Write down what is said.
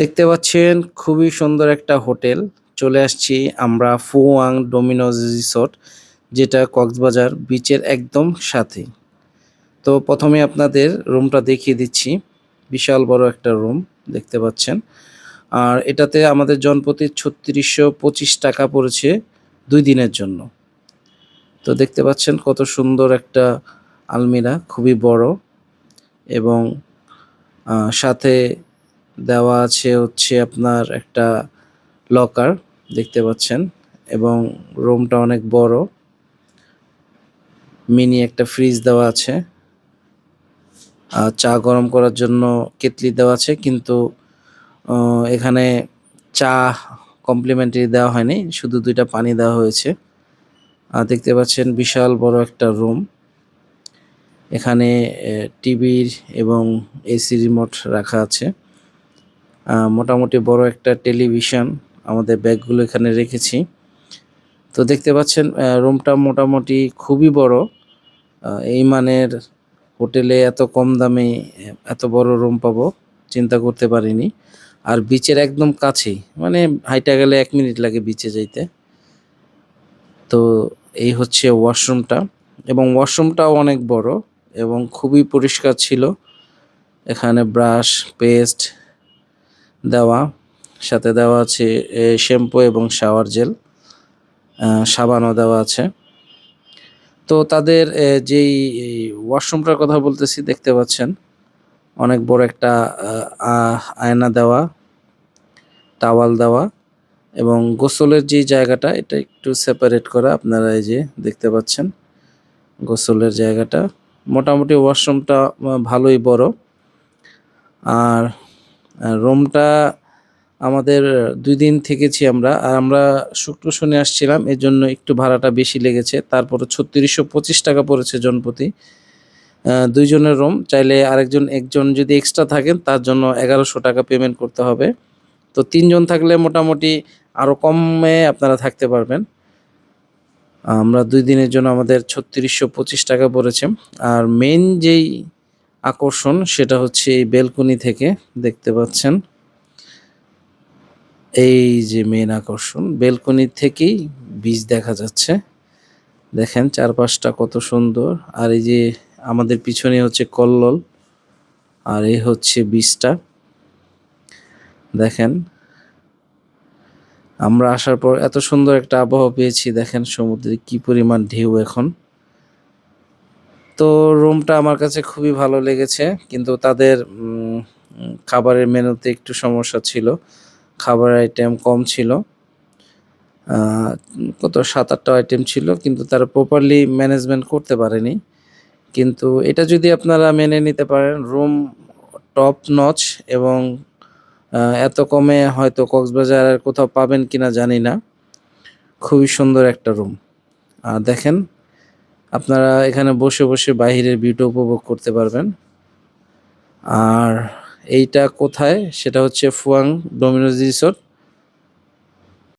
দেখতে পাচ্ছেন খুবই সুন্দর একটা হোটেল। চলে আসছি আমরা ফুয়াং ডোমিনোজ রিসোর্ট, যেটা কক্সবাজার বিচের একদম সাথে। তো প্রথমে আপনাদের রুমটা দেখিয়ে দিচ্ছি। বিশাল বড় একটা রুম দেখতে পাচ্ছেন। আর এটাতে আমাদের জনপ্রতি ছত্রিশশো পঁচিশ টাকা পড়েছে দুই দিনের জন্য। তো দেখতে পাচ্ছেন কত সুন্দর একটা আলমিরা, খুবই বড়। এবং সাথে দেওয়া আছে হচ্ছে আপনার একটা লকার দেখতে পাচ্ছেন এবং রুমটা অনেক বড়। মিনি একটা ফ্রিজ দেওয়া আছে। আর চা গরম করার জন্য কেতলি দেওয়া আছে কিন্তু এখানে চা কমপ্লিমেন্টারি দেওয়া হয়নি, শুধু দুইটা পানি দেওয়া হয়েছে। আর দেখতে পাচ্ছেন বিশাল বড় একটা রুম এখানে টিভির এবং এসি রিমোট রাখা আছে। মোটামুটি বড় একটা টেলিভিশন আমাদের ব্যাগগুলো এখানে রেখেছি। তো দেখতে পাচ্ছেন রুমটা মোটামুটি খুবই বড়। এই মানের হোটেলে এত কম দামে এত বড় রুম পাবো, চিন্তা করতে পারিনি। আর বিচের একদম কাছেই মানে হাইটা গেলে এক মিনিট লাগে বিচে যাইতে। তো এই হচ্ছে ওয়াশরুমটা, এবং ওয়াশরুমটাও অনেক বড় এবং খুবই পরিষ্কার ছিল। এখানে ব্রাশ, পেস্ট দেওয়া। সাথে দেওয়া আছে শ্যাম্পু এবং শাওয়ার জেল। সাবানও দেওয়া আছে। তো তাদের যেই ওয়াশরুমটার কথা বলতেছি, দেখতে পাচ্ছেন। অনেক বড় একটা আয়না দেওয়া, টাওয়াল দেওয়া এবং গোসলের যে জায়গাটা, এটা একটু সেপারেট করা, আপনারা এই যে দেখতে পাচ্ছেন। গোসলের জায়গাটা। মোটামুটি ওয়াশরুমটা, ভালোই বড়। আর রুমটা আমাদের দুই দিন থেকেছি আমরা, আর আমরা শুক্র শনি আসছিলাম এর জন্য একটু ভাড়াটা বেশি লেগেছে। তারপরে ছত্রিশশো পঁচিশ টাকা পড়েছে জনপতি। দুইজনের রুম, চাইলে আরেকজন, একজন যদি এক্সট্রা থাকেন, তার জন্য এগারোশো টাকা পেমেন্ট করতে হবে। তো তিনজন থাকলে মোটামুটি আরও কমে আপনারা থাকতে পারবেন। আমরা দুই দিনের জন্য আমাদের ছত্রিশশো পঁচিশ টাকা পড়েছে। আর মেন যেই আকর্ষণ, সেটা হচ্ছে এই বেলকনি থেকে দেখতে পাচ্ছেন। এই যে মেন আকর্ষণ, বেলকনি থেকেই বীজ দেখা যাচ্ছে। দেখেন চারপাশটা কত সুন্দর। আর এই যে আমাদের পিছনে হচ্ছে কল্লোল, আর এই হচ্ছে বীজটা। দেখেন, আমরা আসার পর এত সুন্দর একটা আবহাওয়া পেয়েছি। দেখেন সমুদ্রে কি পরিমাণ ঢেউ এখন। তো রুমটা আমার কাছে খুবই ভালো লেগেছে, কিন্তু তাদের খাবারের মেনুতে একটু সমস্যা ছিল। খাবার আইটেম কম ছিল। কত সাত আটটা আইটেম ছিল, কিন্তু তারা প্রপারলি ম্যানেজমেন্ট করতে পারেনি। কিন্তু এটা যদি আপনারা মেনে নিতে পারেন রুম টপ নচ এবং এত কমে হয়তো কক্সবাজার আর কোথাও পাবেন কিনা জানি না। খুবই সুন্দর একটা রুম আর দেখেন আপনারা এখানে বসে বসে বাহিরের ভিউটা উপভোগ করতে পারবেন। আর এইটা কোথায়? সেটা হচ্ছে ফুয়াং ডোমিনোজ রিসোর্ট।